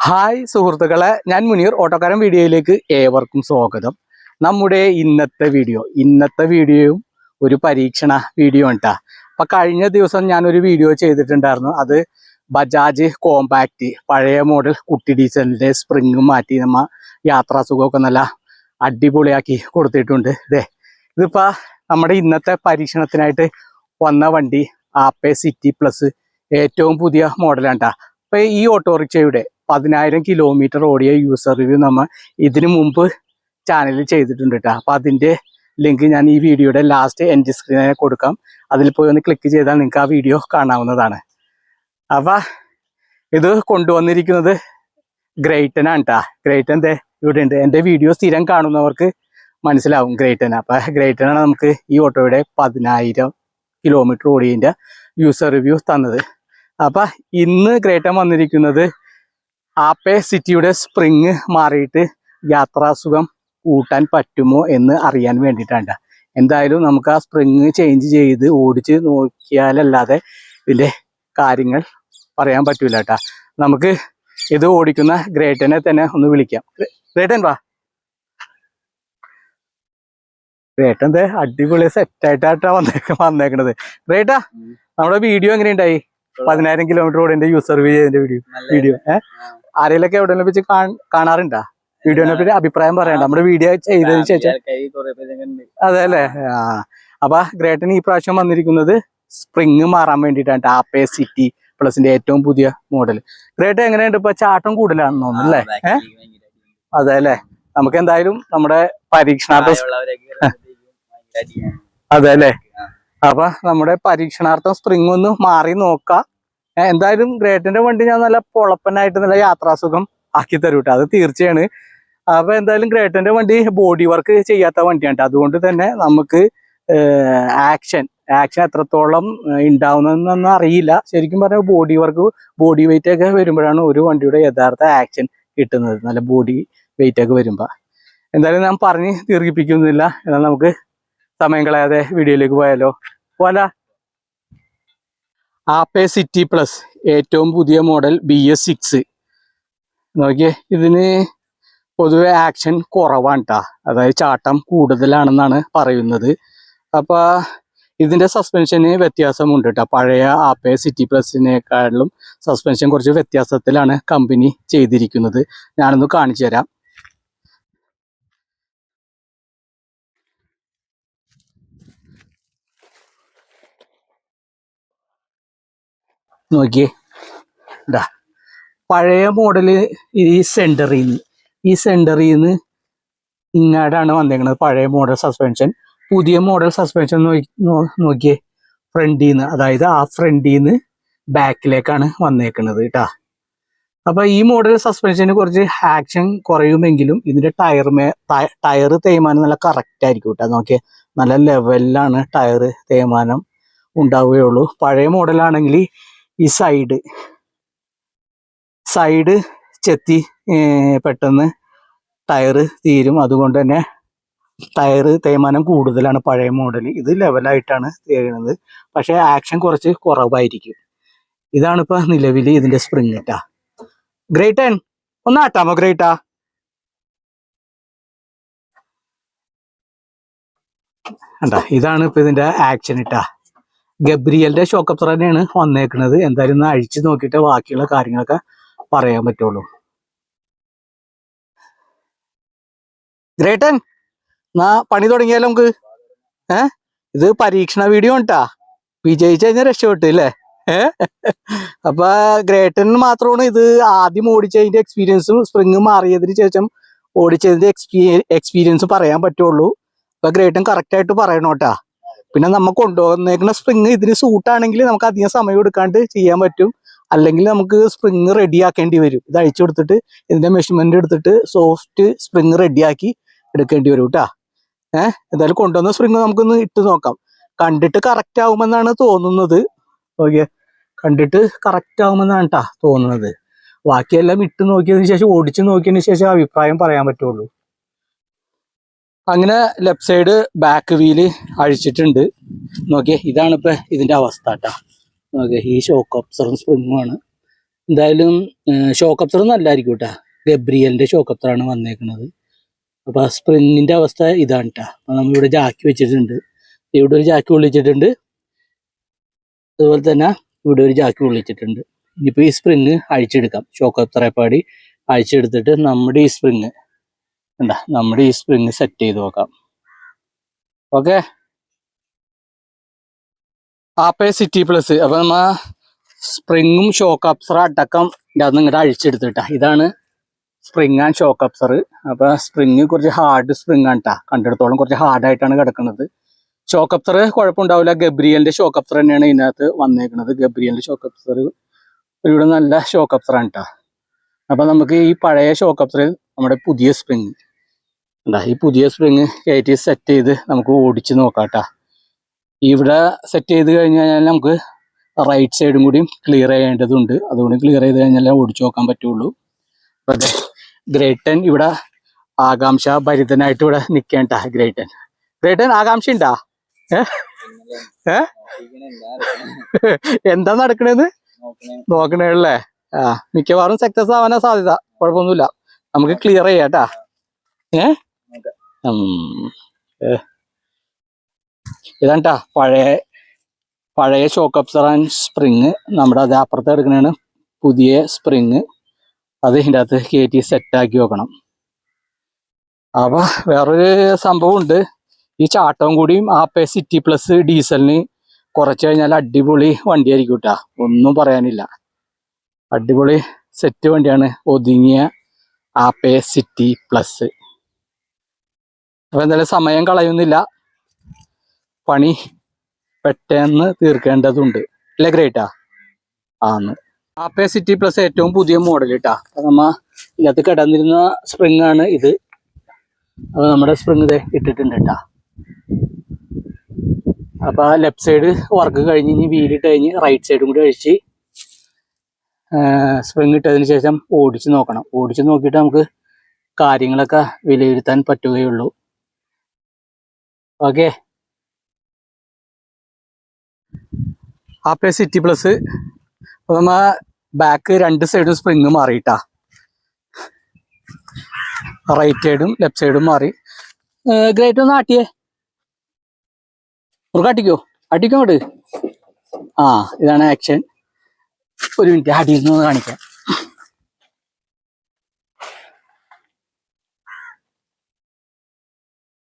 Hi സുഹൃത്തുക്കളെ ഞാൻ മുനീർ. ഓട്ടോക്കാരൻ വീഡിയോയിലേക്ക് ഏവർക്കും സ്വാഗതം. നമ്മുടെ ഇന്നത്തെ വീഡിയോ ഇന്നത്തെ വീഡിയോയും ഒരു പരീക്ഷണ വീഡിയോ ഉണ്ടാ അപ്പൊ കഴിഞ്ഞ ദിവസം ഞാനൊരു വീഡിയോ ചെയ്തിട്ടുണ്ടായിരുന്നു. അത് ബജാജ് കോമ്പാക്റ്റ് പഴയ മോഡൽ കുട്ടി ഡീസലിന്റെ സ്പ്രിങ് മാറ്റി നമ്മ യാത്രാസുഖമൊക്കെ നല്ല അടിപൊളിയാക്കി കൊടുത്തിട്ടുണ്ട് ഇതേ ഇതിപ്പോ നമ്മുടെ ഇന്നത്തെ പരീക്ഷണത്തിനായിട്ട് വന്ന വണ്ടി ആപ്പേ സിറ്റി പ്ലസ് ഏറ്റവും പുതിയ മോഡലാണ് ട്ടാ. അപ്പൊ ഈ ഓട്ടോറിക്ഷയുടെ പതിനായിരം കിലോമീറ്റർ ഓടിയ യൂസർ റിവ്യൂ നമ്മൾ ഇതിനു മുമ്പ് ചാനലിൽ ചെയ്തിട്ടുണ്ട് കേട്ടോ അപ്പം അതിന്റെ ലിങ്ക് ഞാൻ ഈ വീഡിയോയുടെ ലാസ്റ്റ് എൻഡ് സ്ക്രീനിൽ കൊടുക്കാം. അതിൽ പോയി ഒന്ന് ക്ലിക്ക് ചെയ്താൽ നിങ്ങൾക്ക് ആ വീഡിയോ കാണാവുന്നതാണ്. അപ്പം ഇത് കൊണ്ടുവന്നിരിക്കുന്നത് ഗ്രേറ്റനാണ് കേട്ടോ ഗ്രേറ്റൻ ദേ ഇവിടെ ഉണ്ട്. എന്റെ വീഡിയോ സ്ഥിരം കാണുന്നവർക്ക് മനസ്സിലാവും ഗ്രേറ്റൻ അപ്പം ഗ്രേറ്റനാണ് നമുക്ക് ഈ ഓട്ടോയുടെ പതിനായിരം കിലോമീറ്റർ ഓടിയതിന്റെ യൂസർ റിവ്യൂ തന്നത്. അപ്പം ഇന്ന് ഗ്രേറ്റൻ വന്നിരിക്കുന്നത് ആപ്പേ സിറ്റിയുടെ സ്പ്രിങ് മാറിയിട്ട് യാത്രാസുഖം കൂട്ടാൻ പറ്റുമോ എന്ന് അറിയാൻ വേണ്ടിയിട്ടാണ്. എന്തായാലും നമുക്ക് ആ സ്പ്രിങ് ചേഞ്ച് ചെയ്ത് ഓടിച്ച് നോക്കിയാലല്ലാതെ ഇതിന്റെ കാര്യങ്ങൾ പറയാൻ പറ്റൂല കേട്ടാ നമുക്ക് ഇത് ഓടിക്കുന്ന ഗ്രേറ്റനെ തന്നെ ഒന്ന് വിളിക്കാം. ഗ്രേട്ടൻ ഗ്രേറ്റൻ വാ. ഗ്രേട്ടൻ ദേ അടിപൊളി സെറ്റ് ആയിട്ടാ വന്നേക്ക വന്നേക്കണത്. ഗ്രേട്ടാ നമ്മുടെ വീഡിയോ എങ്ങനെയുണ്ടായി? പതിനായിരം കിലോമീറ്റർ ഓടിന്റെ യൂസർ ചെയ്തതിന്റെ വീഡിയോ. വീഡിയോ ഏഹ് ആരെങ്കിലൊക്കെ എവിടെയെങ്കിലും വെച്ച് കാണാറുണ്ടോ? വീഡിയോനെ പറ്റി അഭിപ്രായം പറയണ്ട. നമ്മുടെ വീഡിയോ ചെയ്തതിന് ശേഷം. അതെ അല്ലേ? ആ. അപ്പൊ ഗ്രേട്ടൻ ഈ പ്രാവശ്യം വന്നിരിക്കുന്നത് സ്പ്രിങ് മാറാൻ വേണ്ടിട്ടാണ് ആപ്പേ സിറ്റി പ്ലസിന്റെ ഏറ്റവും പുതിയ മോഡൽ. ഗ്രേട്ടൻ എങ്ങനെയുണ്ട്? ഇപ്പൊ ചാട്ടം കൂടുതലാണെന്ന് തോന്നുന്നു അല്ലേ? അതെ അല്ലേ? നമുക്ക് എന്തായാലും നമ്മുടെ പരീക്ഷണാർത്ഥം അതെ അല്ലേ? അപ്പൊ നമ്മുടെ പരീക്ഷണാർത്ഥം സ്പ്രിങ് ഒന്ന് മാറി നോക്കാം. എന്തായാലും ഗ്രേറ്റന്റെ വണ്ടി ഞാൻ നല്ല പൊളപ്പനായിട്ട് നല്ല യാത്രാസുഖം ആക്കി തരും കേട്ടോ അത് തീർച്ചയാണ്. അപ്പൊ എന്തായാലും ഗ്രേറ്റന്റെ വണ്ടി ബോഡി വർക്ക് ചെയ്യാത്ത വണ്ടിയാണ്. അതുകൊണ്ട് തന്നെ നമുക്ക് ആക്ഷൻ ആക്ഷൻ എത്രത്തോളം ഉണ്ടാവുന്നതെന്നൊന്നും അറിയില്ല. ശരിക്കും പറഞ്ഞാൽ ബോഡി വർക്ക് ബോഡി വെയിറ്റ് ഒക്കെ വരുമ്പോഴാണ് ഒരു വണ്ടിയുടെ യഥാർത്ഥ ആക്ഷൻ കിട്ടുന്നത്. നല്ല ബോഡി വെയിറ്റ് ഒക്കെ വരുമ്പോ. എന്തായാലും ഞാൻ പറഞ്ഞ് ദീർഘിപ്പിക്കുന്നില്ല. എന്നാൽ നമുക്ക് സമയം കളയാതെ വീഡിയോയിലേക്ക് പോയാലോ? പോല ആപ്പേ സിറ്റി പ്ലസ് ഏറ്റവും പുതിയ മോഡൽ ബി എസ് സിക്സ് നോക്കിയേ ഇതിന് പൊതുവെ ആക്ഷൻ കുറവാണ് കേട്ടോ അതായത് ചാട്ടം കൂടുതലാണെന്നാണ് പറയുന്നത്. അപ്പോൾ ഇതിന്റെ സസ്പെൻഷന് വ്യത്യാസമുണ്ട് കേട്ടോ പഴയ ആപ്പേ സിറ്റി പ്ലസിനേക്കാളും സസ്പെൻഷൻ കുറച്ച് വ്യത്യാസത്തിലാണ് കമ്പനി ചെയ്തിരിക്കുന്നത്. ഞാനൊന്ന് കാണിച്ചു തരാം നോക്കിയേ. ഇതാ പഴയ മോഡൽ ഈ സെന്ററിൽ നിന്ന് ഈ സെന്ററിൽ നിന്ന് ഇങ്ങാടാണ് വന്നേക്കുന്നത് പഴയ മോഡൽ സസ്പെൻഷൻ. പുതിയ മോഡൽ സസ്പെൻഷൻ നോക്കിയേ. ഫ്രണ്ടിൽ നിന്ന് അതായത് ആ ഫ്രണ്ടിൽ നിന്ന് ബാക്കിലേക്കാണ് വന്നേക്കുന്നത് കേട്ടാ അപ്പൊ ഈ മോഡൽ സസ്പെൻഷന് കുറച്ച് ആക്ഷൻ കുറയുമെങ്കിലും ഇതിന്റെ ടയർമേ ടയർ തേയ്മാനം നല്ല കറക്റ്റ് ആയിരിക്കും കേട്ടോ നോക്കിയേ നല്ല ലെവലിലാണ് ടയർ തേയ്മാനം ഉണ്ടാവുകയുള്ളൂ. പഴയ മോഡലാണെങ്കിൽ ഈ സൈഡ് സൈഡ് ചെത്തി പെട്ടെന്ന് ടയറ് തീരും. അതുകൊണ്ട് തന്നെ ടയറ് തേയ്മാനം കൂടുതലാണ് പഴയ മോഡൽ ഇത് ലെവലായിട്ടാണ് ചെയ്യുന്നത് പക്ഷേ ആക്ഷൻ കുറച്ച് കുറവായിരിക്കും. ഇതാണ് ഇപ്പൊ നിലവിൽ ഇതിന്റെ സ്പ്രിങ് ഇട്ടാ ഗ്രേറ്റൻ ഒന്ന് ആട്ടാമോ ഗ്രേറ്റാ കണ്ടാ ഇതാണ് ഇപ്പൊ ഇതിന്റെ ആക്ഷൻ ഇട്ടാ ഗബ്രിയലിന്റെ ഷോക്കപ്പ് തന്നെയാണ് വന്നേക്കുന്നത് എന്തായാലും അഴിച്ചു നോക്കിയിട്ട് ബാക്കിയുള്ള കാര്യങ്ങളൊക്കെ പറയാൻ പറ്റുള്ളൂ. ഗ്രേട്ടൻ എന്നാ പണി തുടങ്ങിയാലോ നമുക്ക്? ഏ? ഇത് പരീക്ഷണ വീഡിയോ ഉണ്ടാ വിജയിച്ചു കഴിഞ്ഞാൽ രക്ഷപ്പെട്ടു ഏഹ് അപ്പൊ ഗ്രേട്ടൻ മാത്രമാണ് ഇത് ആദ്യം ഓടിച്ചതിന്റെ എക്സ്പീരിയൻസും സ്പ്രിങ് മാറിയതിന് ശേഷം ഓടിച്ചതിന്റെ എക്സ്പീ എക്സ്പീരിയൻസ് പറയാൻ പറ്റുള്ളൂ. അപ്പൊ ഗ്രേട്ടൻ കറക്റ്റ് ആയിട്ട് പറയണോട്ടാ പിന്നെ നമ്മൾ കൊണ്ടുവന്നേക്കുന്ന സ്പ്രിങ് ഇതിന് സൂട്ടാണെങ്കിൽ നമുക്ക് അധികം സമയം എടുക്കാണ്ട് ചെയ്യാൻ പറ്റും. അല്ലെങ്കിൽ നമുക്ക് സ്പ്രിങ് റെഡിയാക്കേണ്ടി വരും. ഇത് അഴിച്ചു കൊടുത്തിട്ട് ഇതിന്റെ മെഷർമെന്റ് എടുത്തിട്ട് സോഫ്റ്റ് സ്പ്രിങ് റെഡിയാക്കി എടുക്കേണ്ടി വരും കേട്ടാ ഏഹ് എന്തായാലും കൊണ്ടുവന്ന സ്പ്രിങ് നമുക്കൊന്ന് ഇട്ട് നോക്കാം. കണ്ടിട്ട് കറക്റ്റ് ആവുമെന്നാണ് തോന്നുന്നത്. ഓക്കെ. കണ്ടിട്ട് കറക്റ്റ് ആവുമെന്നാണ് കേട്ടാ തോന്നുന്നത്. ബാക്കിയെല്ലാം ഇട്ട് നോക്കിയതിന് ശേഷം ഓടിച്ച് നോക്കിയതിന് ശേഷം അഭിപ്രായം പറയാൻ പറ്റുള്ളൂ. അങ്ങനെ ലെഫ്റ്റ് സൈഡ് ബാക്ക് വീൽ അഴിച്ചിട്ടുണ്ട്. നോക്കിയേ ഇതാണ് ഇപ്പൊ ഇതിന്റെ അവസ്ഥ കേട്ടോ നോക്കിയേ ഈ ഷോക്ക് അപ്സറും സ്പ്രിങ്ങുമാണ് എന്തായാലും ഷോക്ക് അപ്സർ നല്ലതായിരിക്കും കേട്ടോ ഗബ്രിയലിന്റെ ഷോക്ക് അപ്സറാണ് വന്നേക്കുന്നത് അപ്പൊ ആ അവസ്ഥ ഇതാണ് കേട്ടോ നമ്മൾ ഇവിടെ ജാക്കി വെച്ചിട്ടുണ്ട്. ഇവിടെ ഒരു ജാക്കി പൊള്ളിച്ചിട്ടുണ്ട്. അതുപോലെ തന്നെ ഇവിടെ ഒരു ജാക്കി പൊള്ളിച്ചിട്ടുണ്ട്. ഇനിയിപ്പോ ഈ സ്പ്രിങ് അഴിച്ചെടുക്കാം. ഷോക്ക് അപ്സറെ പാടി അഴിച്ചെടുത്തിട്ട് നമ്മുടെ ഈ സ്പ്രിങ് എന്താ നമ്മുടെ ഈ സ്പ്രിങ് സെറ്റ് ചെയ്ത് നോക്കാം. ഓക്കെ ആപ്പേ സിറ്റി പ്ലസ് അപ്പൊ നമ്മ സ്പ്രിങ്ങും ഷോക്ക് അപ്സർ അടക്കം അത് ഇങ്ങോട്ട് അഴിച്ചെടുത്തിട്ടാ. ഇതാണ് സ്പ്രിങ് ആൻഡ് ഷോക്ക് അപ്സർ അപ്പൊ സ്പ്രിങ് കുറച്ച് ഹാർഡ് സ്പ്രിങ് ആണ് ട്ടാ. കണ്ടിടത്തോളം കുറച്ച് ഹാർഡായിട്ടാണ് കിടക്കുന്നത്. ഷോക്ക് അപ്സർ കുഴപ്പമുണ്ടാവില്ല. ഗബ്രിയലിന്റെ ഷോക്ക് അപ്സർ തന്നെയാണ് ഇതിനകത്ത് വന്നേക്കുന്നത് ഗബ്രിയലിന്റെ ഷോക്ക് അപ്സർ ഇവിടെ നല്ല ഷോക്ക് അപ്സർ ആണ് ട്ടാ. അപ്പൊ നമുക്ക് ഈ പഴയ ഷോക്ക് അപ്സറിൽ നമ്മുടെ പുതിയ സ്പ്രിങ് എന്താ ഈ പുതിയ സ്പ്രിങ് കയറ്റി സെറ്റ് ചെയ്ത് നമുക്ക് ഓടിച്ച് നോക്കാം ഇവിടെ സെറ്റ് ചെയ്ത് കഴിഞ്ഞ് കഴിഞ്ഞാൽ നമുക്ക് റൈറ്റ് സൈഡും കൂടിയും ക്ലിയർ ചെയ്യേണ്ടതുണ്ട് അതുകൊണ്ട് ക്ലിയർ ചെയ്ത് കഴിഞ്ഞാൽ ഓടിച്ചു നോക്കാൻ പറ്റുള്ളൂ. അതെ ഗ്രേറ്റൻ ഇവിടെ ആകാംക്ഷ ഭരിതനായിട്ട് ഇവിടെ നിൽക്കേണ്ട ഗ്രേറ്റൻ ഗ്രേറ്റൻ ആകാംക്ഷ ഉണ്ടാ എന്താ നടക്കണേന്ന്? നോക്കണേല്ലേ ആ മിക്കവാറും സക്സസ് ആവാനാ സാധ്യത. കുഴപ്പമൊന്നുമില്ല. നമുക്ക് ക്ലിയർ ചെയ്യാട്ടാ. ഏ ഉം. ഏ. ഇതാണ്ടാ പഴയ പഴയ ഷോക്ക് അപ്സർ ആൻഡ് സ്പ്രിങ് നമ്മുടെ അത് അപ്പുറത്ത് എടുക്കുന്നതാണ് പുതിയ സ്പ്രിങ് അത് ഇതിന്റെ അകത്ത് കയറ്റി സെറ്റാക്കി വെക്കണം. അപ്പൊ വേറൊരു സംഭവം ഉണ്ട് ഈ ചാട്ടവും കൂടിയും ആ പേ സിറ്റി പ്ലസ് ഡീസലിന് കുറച്ച് കഴിഞ്ഞാൽ അടിപൊളി വണ്ടിയായിരിക്കും കേട്ടാ ഒന്നും പറയാനില്ല. അടിപൊളി സെറ്റ് വണ്ടിയാണ്. ഒതുങ്ങിയ ആപ്പേ സിറ്റി പ്ലസ് അപ്പൊ എന്തായാലും സമയം കളയുന്നില്ല. പണി പെട്ടെന്ന് തീർക്കേണ്ടതുണ്ട്. അല്ലേ ഗ്രേറ്റാ? ആന്ന്. ആപ്പേ സിറ്റി പ്ലസ് ഏറ്റവും പുതിയ മോഡൽ കേട്ടാ അപ്പൊ നമ്മ ഇതിനകത്ത് കിടന്നിരുന്ന സ്പ്രിങ് ആണ് ഇത്. അപ്പൊ നമ്മുടെ സ്പ്രിങ് ഇത് ഇട്ടിട്ടുണ്ട് കേട്ടാ അപ്പൊ ലെഫ്റ്റ് സൈഡ് വർക്ക് കഴിഞ്ഞ് ഇനി വീലിട്ട് കഴിഞ്ഞ് റൈറ്റ് സൈഡും കൂടി അഴിച്ച് സ്പ്രിങ് ഇട്ടതിന് ശേഷം ഓടിച്ച് നോക്കണം. ഓടിച്ച് നോക്കിയിട്ട് നമുക്ക് കാര്യങ്ങളൊക്കെ വിലയിരുത്താൻ പറ്റുകയുള്ളൂ. ഓക്കെ. ആപ്പേ സിറ്റി പ്ലസ് നമ്മ ബാക്ക് രണ്ട് സൈഡും സ്പ്രിങ് മാറിയിട്ടാ. റൈറ്റ് സൈഡും ലെഫ്റ്റ് സൈഡും മാറി. ഗ്രേറ്റ് ഒന്ന് ആട്ടിയേ. ഒരു അടിക്കോ അടിക്കോ അങ്ങോട്ട്. ആ ഇതാണ് ആക്ഷൻ ഒരു മിനിറ്റ് അടിയിൽ നിന്ന് കാണിക്കാം.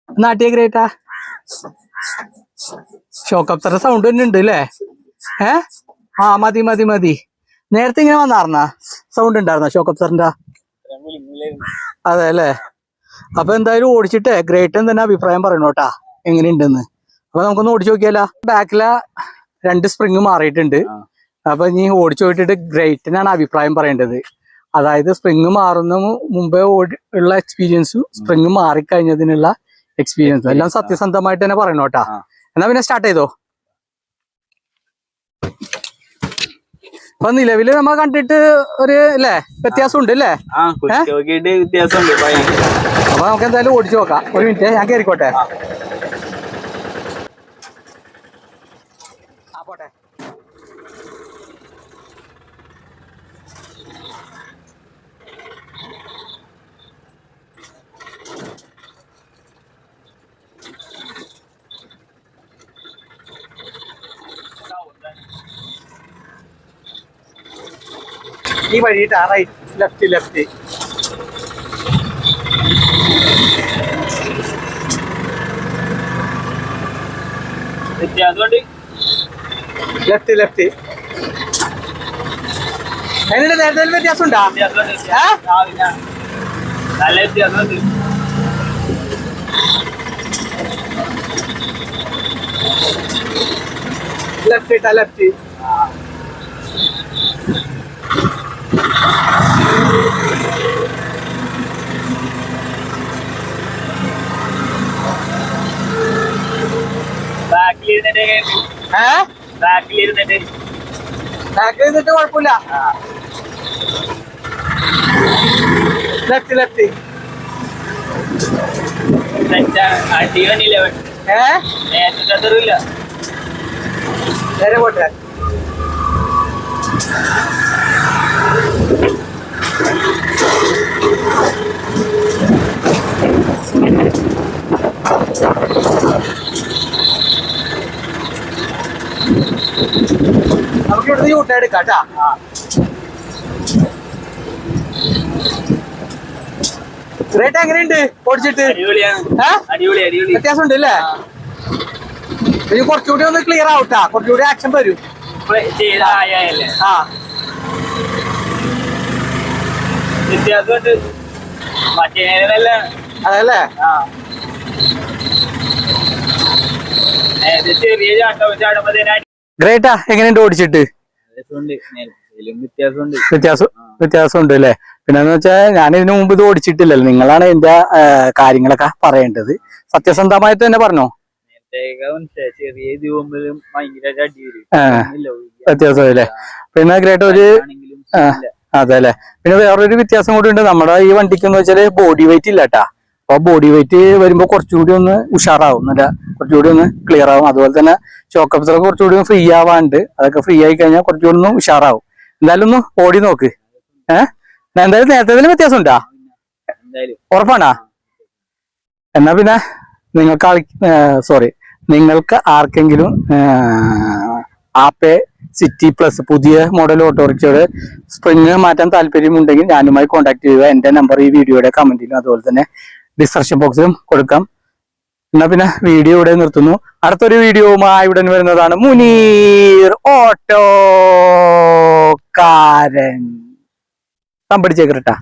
നാട്ടിയ ഗ്രേറ്റാ ഷോക്ക് സൗണ്ട് തന്നെ ഉണ്ട് അല്ലേ ഏ? ആ മതി മതി മതി. നേരത്തെ ഇങ്ങനെ വന്നാർന്ന? സൗണ്ട് ഉണ്ടായിരുന്ന ഷോക്കപ്സറിന്റെ അതെ അല്ലേ അപ്പൊ എന്തായാലും ഓടിച്ചിട്ടേ ഗ്രേറ്റൻ തന്നെ അഭിപ്രായം പറയണോട്ടാ എങ്ങനെയുണ്ടെന്ന്. അപ്പൊ നമുക്കൊന്ന് ഓടിച്ചു നോക്കിയാലോ? ബാക്കില രണ്ട് സ്പ്രിങ് മാറിയിട്ടുണ്ട്. അപ്പൊ ഇനി ഓടിച്ചു നോക്കിയിട്ട് ഗ്രേറ്റിനാണ് അഭിപ്രായം പറയേണ്ടത്. അതായത് സ്പ്രിങ് മാറുന്ന മുമ്പേ ഉള്ള എക്സ്പീരിയൻസും സ്പ്രിങ് മാറിക്കഴിഞ്ഞതിനുള്ള എക്സ്പീരിയൻസും എല്ലാം സത്യസന്ധമായിട്ട് തന്നെ പറയണോട്ടാ എന്നാ പിന്നെ സ്റ്റാർട്ട് ചെയ്തോ? അപ്പൊ നിലവിൽ നമ്മ കണ്ടിട്ട് ഒരു അല്ലേ വ്യത്യാസം ഉണ്ട് അല്ലേ അപ്പൊ നമുക്ക് എന്തായാലും ഓടിച്ചു നോക്കാം. ഒരു മിനിറ്റ് ഞാൻ കയറിക്കോട്ടെ ഈ വഴിയിട്ടാ right left left left left എങ്ങനെ നേരത്തെ വ്യത്യാസം ഉണ്ടാ നല്ല വ്യത്യാസമുണ്ട് ലെഫ്റ്റ് ഇട്ടാ ലെഫ്റ്റ് ബാക്കിൽ ഇരുന്നിട്ട് ഏ? ബാക്കിൽ ഇരുന്നിട്ട് ബാക്ക് ചെയ്തിട്ട് കുഴപ്പമില്ല ലെഫ്റ്റ്. ലെഫ്റ്റ് നേരെ പോട്ടെ. നമുക്ക് ഇവിടുന്ന് യൂട്ട എടുക്കാം കേട്ടാ. റേറ്റ് എങ്ങനെയുണ്ട്? ഓടിച്ചിട്ട് അടിപൊളിയാണ്. ഏ? അടിപൊളി അടിപൊളി. വ്യത്യാസം ഉണ്ട് അല്ലേ കുറച്ചുകൂടി ഒന്ന് ക്ലിയർ ആവട്ടാ. കുറച്ചുകൂടി ആക്ഷൻ വരും. ആ. വ്യത്യാസമുണ്ട്. അതല്ലേ? ചെറിയ ചാട്ടം ചാടുമ്പോ തന്നെ ഗ്രേറ്റാ എങ്ങനെയുണ്ട് ഓടിച്ചിട്ട്? വ്യത്യാസമുണ്ട്. വ്യത്യാസമുണ്ട്. വ്യത്യാസം വ്യത്യാസം ഉണ്ട് അല്ലേ? പിന്നെന്ന് വെച്ചാൽ ഞാൻ ഇതിനു മുമ്പ് ഇത് ഓടിച്ചിട്ടില്ലല്ലോ. നിങ്ങളാണ് എന്റെ കാര്യങ്ങളൊക്കെ പറയേണ്ടത്. സത്യസന്ധമായിട്ട് തന്നെ പറഞ്ഞോ? നേരത്തെ മനസ്സിലായി ചെറിയ ഇത് പോകുമ്പോഴും ഭയങ്കര അടി വരും. ആ, ഇല്ല, വ്യത്യാസം അല്ലേ പിന്നെ ഗ്രേറ്റ് ഒരു. അതെ അല്ലെ പിന്നെ വേറൊരു വ്യത്യാസം കൂടി ഉണ്ട്. നമ്മുടെ ഈ വണ്ടിക്ക് എന്ന് വെച്ചാൽ ബോഡി വെയിറ്റ് ഇല്ല കേട്ടാ അപ്പൊ ബോഡി വെയിറ്റ് വരുമ്പോ കുറച്ചുകൂടി ഒന്ന് ഉഷാറാവും. നല്ല കുറച്ചുകൂടി ഒന്ന് ക്ലിയർ ആവും. അതുപോലെ തന്നെ ഷോക്ക് കുറച്ചുകൂടി ഒന്ന് ഫ്രീ ആവാണ്ട് അതൊക്കെ ഫ്രീ ആയി കഴിഞ്ഞാൽ കുറച്ചുകൂടി ഒന്ന് ഉഷാറാവും. എന്തായാലും ഒന്ന് ഓടി നോക്ക്. ഏഹ് എന്തായാലും നേരത്തെ വ്യത്യാസം ഉണ്ടാ? ഉറപ്പാണാ? എന്നാ പിന്നെ നിങ്ങൾക്ക് സോറി നിങ്ങൾക്ക് ആർക്കെങ്കിലും ആപ്പേ സിറ്റി പ്ലസ് പുതിയ മോഡൽ ഓട്ടോറിക്ഷയുടെ സ്പ്രിങ് മാറ്റാൻ താല്പര്യമുണ്ടെങ്കിൽ ഞാനുമായി കോൺടാക്ട് ചെയ്യുക. എന്റെ നമ്പർ ഈ വീഡിയോയുടെ കമന്റിലും അതുപോലെ തന്നെ ഡിസ്ക്രിപ്ഷൻ ബോക്സിലും കൊടുക്കാം. എന്നാ പിന്നെ വീഡിയോ ഇവിടെ നിർത്തുന്നു. അടുത്തൊരു വീഡിയോവുമായി ഉടൻ വരുന്നതാണ് മുനീർ ഓട്ടോക്കാരൻ തമ്പടിച്ചേക്കരട്ടാ